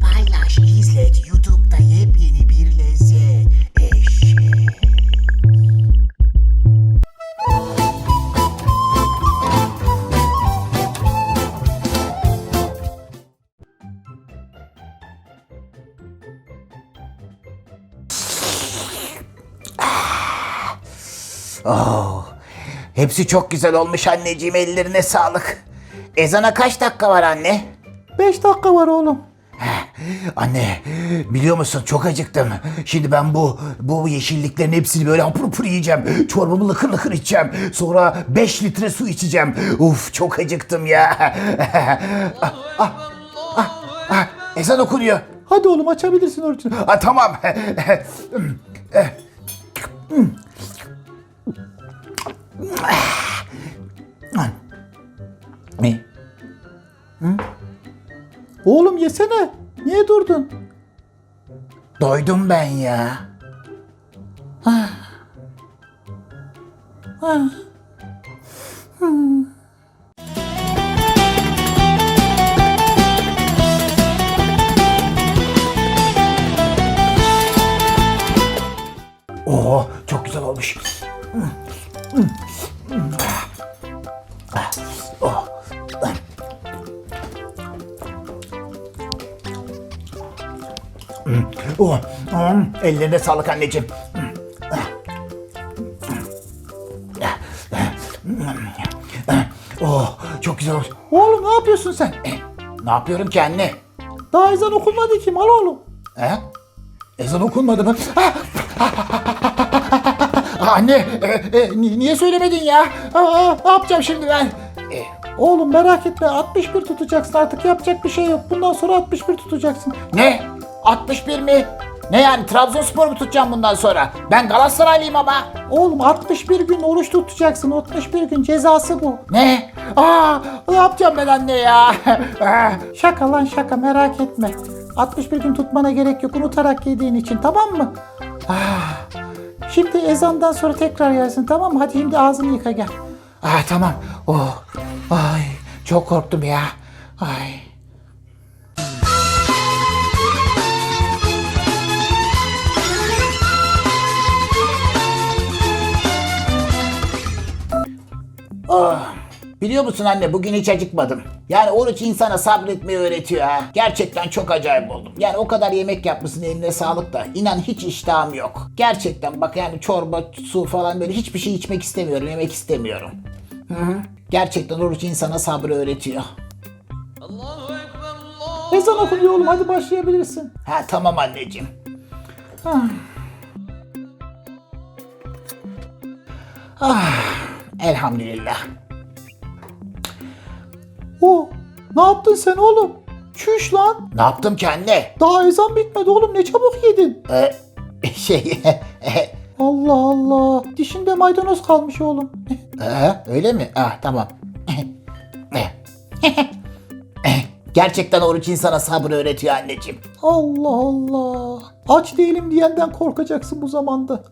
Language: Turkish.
Paylaş, izlet. YouTube'da yepyeni bir lezzet. Eşek. Oh, hepsi çok güzel olmuş anneciğim. Ellerine sağlık. Ezana kaç dakika var anne? Beş dakika var oğlum. Anne biliyor musun çok acıktım. Şimdi ben bu bu yeşilliklerin hepsini böyle hapur hapur yiyeceğim. Çorbamı lıkır lıkır içeceğim. Sonra 5 litre su içeceğim. Uf çok acıktım ya. ah, ah, ah, ah, ezan okunuyor. Hadi oğlum açabilirsin orucunu. Ha, tamam. Oğlum yesene. Niye durdun? Doydum ben ya. Oo, çok güzel olmuş. Oh, hmm, ellerine sağlık anneciğim. Oh, çok güzel olmuş. Oğlum ne yapıyorsun sen? Ne yapıyorum ki anne? Daha ezan okunmadı ki mal oğlum. He? Ezan okunmadı mı? Ah! Anne, e, e, ni- niye söylemedin ya? Aa, ne yapacağım şimdi ben? E, Oğlum merak etme 61 tutacaksın artık yapacak bir şey yok. Bundan sonra 61 tutacaksın. ne? 61 mi? Ne yani Trabzonspor mu tutacağım bundan sonra? Ben Galatasaraylıyım ama. Oğlum 61 gün oruç tutacaksın. 61 gün cezası bu. Ne? Aa, ne yapacağım ben anne ya? Şaka lan şaka merak etme. 61 gün tutmana gerek yok unutarak yediğin için tamam mı? Ah, Şimdi ezandan sonra tekrar yersin tamam mı? Hadi şimdi ağzını yıka gel. ah, tamam. Oh, ay, çok korktum ya. Ay. Biliyor musun anne bugün hiç acıkmadım. Yani oruç insana sabretmeyi öğretiyor ha. Gerçekten çok acayip oldum. Yani o kadar yemek yapmışsın eline sağlık da. İnan hiç iştahım yok. Gerçekten bak yani çorba, su falan böyle hiçbir şey içmek istemiyorum, yemek istemiyorum. Hı hı. Gerçekten oruç insana sabrı öğretiyor. Ezan okunuyor oğlum hadi başlayabilirsin. Ha tamam anneciğim. Ah, elhamdülillah. O ne yaptın sen oğlum? Çüş lan. Ne yaptım ki anne? Daha ezan bitmedi oğlum ne çabuk yedin. Ee, şey, Allah Allah. Dişinde maydanoz kalmış oğlum. Ee, öyle mi? Ah tamam. Gerçekten oruç insana sabrı öğretiyor anneciğim. Allah Allah. Aç değilim diyenden korkacaksın bu zamanda.